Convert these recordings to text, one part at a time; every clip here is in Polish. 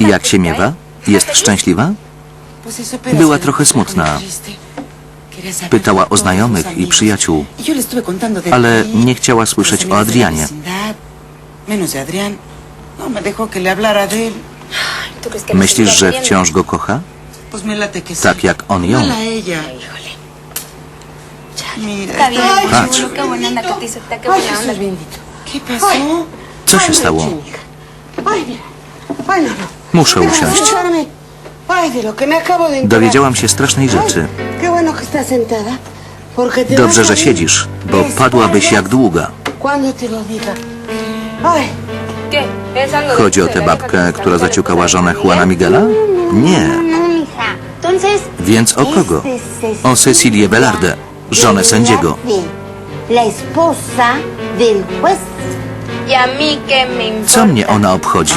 I jak się miewa? Jest szczęśliwa? Była trochę smutna. Pytała o znajomych i przyjaciół, ale nie chciała słyszeć o Adrianie. Myślisz, że wciąż go kocha? Tak jak on ją? Patrz. Co się stało? Muszę usiąść. Dowiedziałam się strasznej rzeczy. Dobrze, że siedzisz, bo padłabyś jak długa. Cuando te lo diga. Ay, ¿Qué? ¿Es algo de Chodzi o tę babkę, która zaciukała żonę? Juana Miguela? Nie. Więc o kogo? O Cecilię Velarde, żonę sędziego. Co mnie ona obchodzi?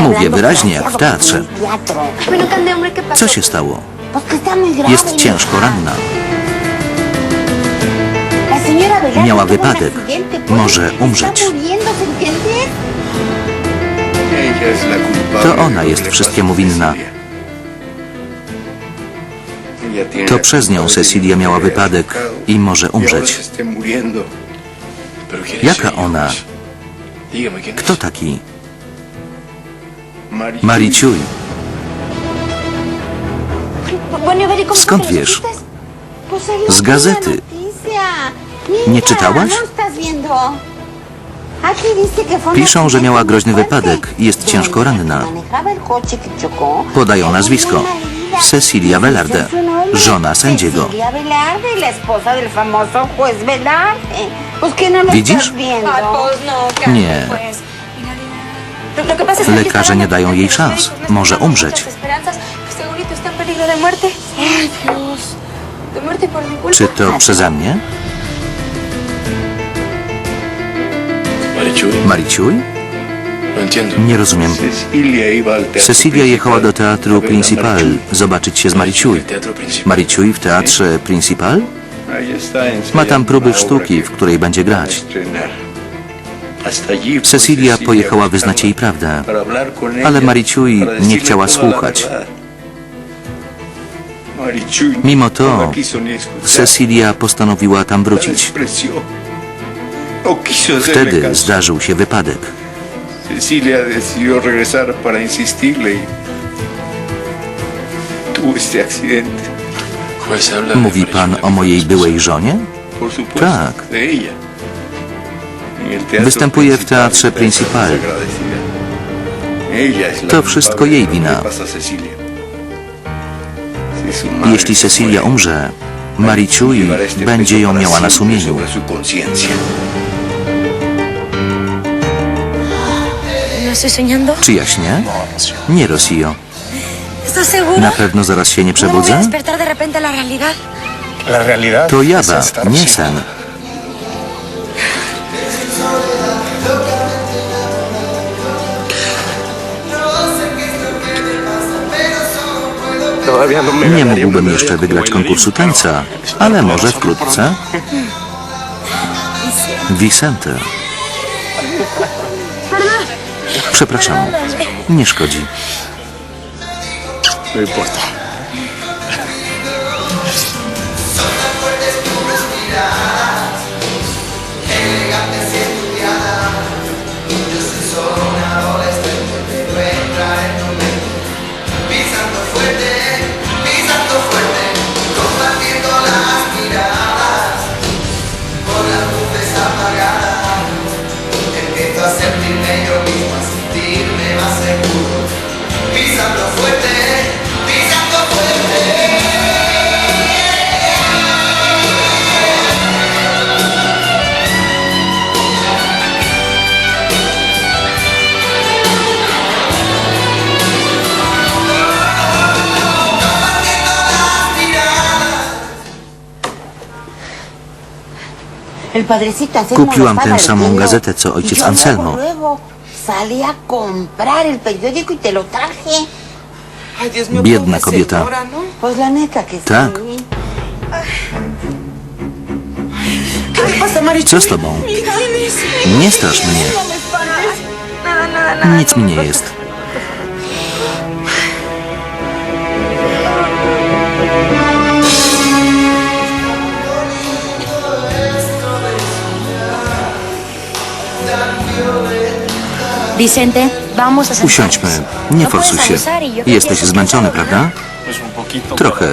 Mówię wyraźnie, jak w teatrze. Co się stało? Jest ciężko ranna. Miała wypadek. Może umrzeć. To ona jest wszystkiemu winna. To przez nią Cecilia miała wypadek i może umrzeć. se esté muriendo. Pero ¿quién es Jaka ona? Kto taki? Mari- Mariciuj. Bueno, a ver, ¿y cómo Skąd wiesz? Z gazety. Nie czytałaś? No fue un Piszą, że miała groźny wypadek i jest ciężko ranna. Podają nazwisko. Cecilia Velarde, żona sędziego. No ¿Widzisz? no, ¿qué Nie. Lekarze nie dają jej szans. Może umrzeć. Czy to przeze mnie? Mariciuj? no. Nie rozumiem. Cecilia jechała do teatru Principal zobaczyć się z Mariciuj. Mariciuj w teatrze Principal? Ma tam próby sztuki, w której będzie grać. Cecilia pojechała wyznać jej prawdę, ale Mariciuj para nie chciała słuchać. Mimo to. Cecilia postanowiła tam wrócić. Wtedy zdarzył się wypadek. Cecilia decidió regresar para insistirle y tuvo este accidente. Mówi pan o mojej byłej żonie? Tak. Występuje w teatrze Principal. To wszystko jej wina. Jeśli Cecilia umrze, este będzie ją miała na sumieniu. Czy jaśnie? Nie, Rosio. ¿Estás seguro? Na pewno zaraz się nie ¿No przebudzę? To jawa, nie sen. Nie mógłbym jeszcze wygrać konkursu tańca, ale może wkrótce. Vicente. Przepraszam. Nie szkodzi. No importa. Kupiłam tę samą gazetę, co ojciec Anselmo. Luego, luego salí a comprar el periódico y te lo traje. Ay, Dios mío, Biedna kobieta. ¿no? Tak. Co z tobą? Nie strasz mnie. Nic mi nie jest. Vicente, vamos a sentarnos. Usiądźmy. Nie forsuj się. y Jesteś zmęczony, prawda? Trochę,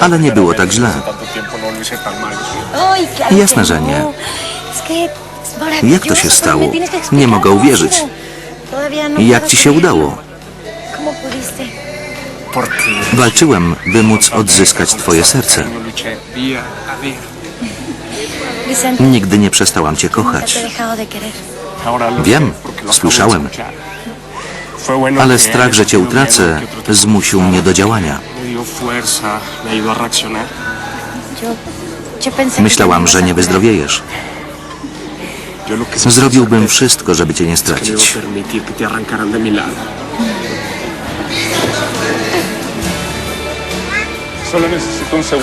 ale nie było tak źle. ¿no? Claro Jasne, que że nie. Es que es Jak to się stało? me tienes que explicar Nie mogę uwierzyć. Todavía no Jak puedo ci się udało? ¿Cómo pudiste? Walczyłem, by móc odzyskać twoje serce. Vicente, Nigdy nie przestałam cię nunca kochać. te he dejado de querer. Wiem, słyszałem. Ale strach, że cię utracę, zmusił mnie do działania. Myślałam, że nie wyzdrowiejesz. Zrobiłbym wszystko, żeby cię nie stracić.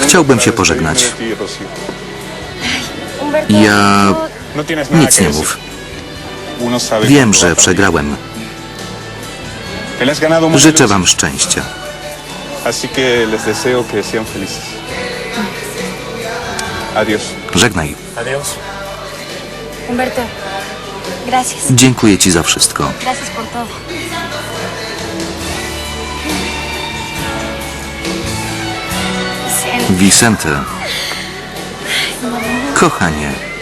Chciałbym się pożegnać. Ja nic nie mów. Wiem, że przegrałem. Życzę wam szczęścia. Żegnaj. Humberto, gracias. Dziękuję ci za wszystko. Gracias por todo. Vicente, Vicente. Kochanie.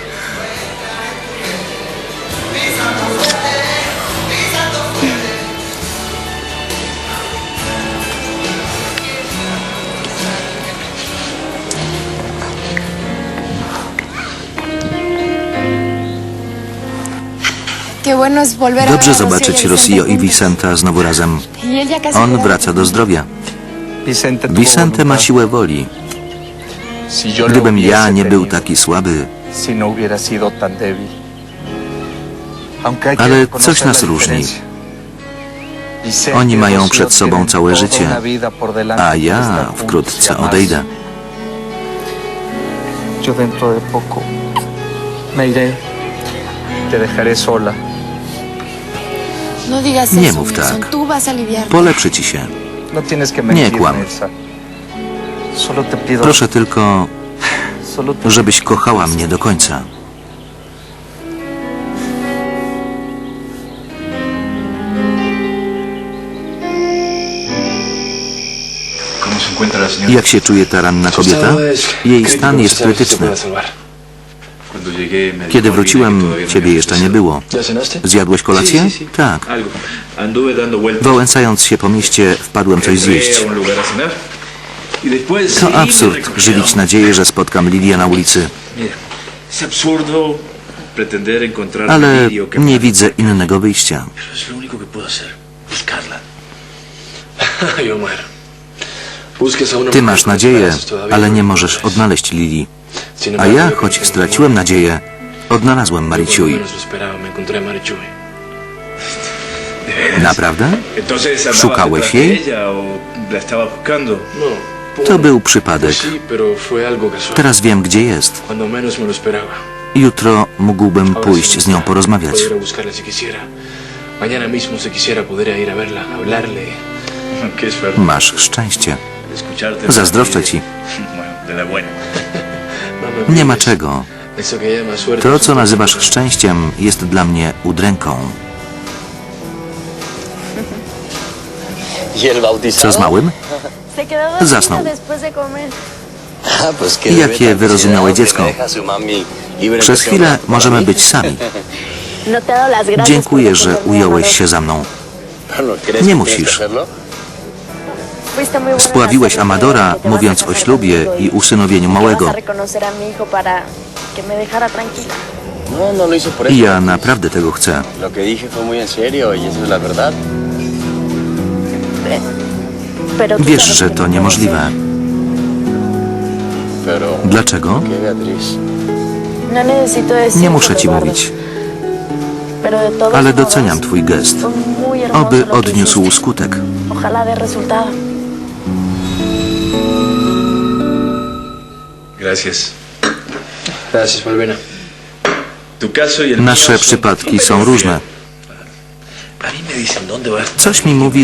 Dobrze zobaczyć y a Rosio i. Vicenta znowu razem. Y On queda wraca do zdrowia. Vicente, ma siłę woli. Gdybym ja nie był taki słaby, no Ale coś nas różni. Oni mają przed sobą całe życie, a ja wkrótce odejdę. Yo dentro de poco me iré. Te dejaré sola. No Nie mów tak. Polepszy ci się. No Nie kłam. Proszę tylko, żebyś kochała mnie do końca. Jak się czuje ta ranna kobieta? Jej stan jest krytyczny. Kiedy wróciłem, ciebie jeszcze nie było. Zjadłeś kolację? Tak. Wałęsając się po mieście, wpadłem coś zjeść. Y To absurd, żywić nadzieję, że spotkam Lidię na ulicy. Ale nie widzę innego wyjścia. Ty masz nadzieję, ale nie możesz odnaleźć Lili. A ja, choć straciłem nadzieję, odnalazłem Mariciuj. Naprawdę? ¿Szukałeś jej? To był przypadek. Teraz wiem, gdzie jest. Jutro mógłbym pójść z nią porozmawiać. Masz szczęście. Zazdroszczę ci. Nie ma czego. To, co nazywasz szczęściem, jest dla mnie udręką. Co z małym? Zasnął. jakie wyrozumiałe dziecko. Przez chwilę możemy być sami. Dziękuję, że ująłeś się za mną. Bueno, ¿crees Nie musisz. Spławiłeś Amadora, mówiąc o ślubie i usynowieniu małego. No, no. I ja naprawdę tego chcę. Y Wiesz, że to niemożliwe. Dlaczego? Nie muszę ci mówić, ale doceniam twój gest. Oby odniósł skutek. Gracias. Gracias, caso y Nasze przypadki są różne. Coś mi mówi,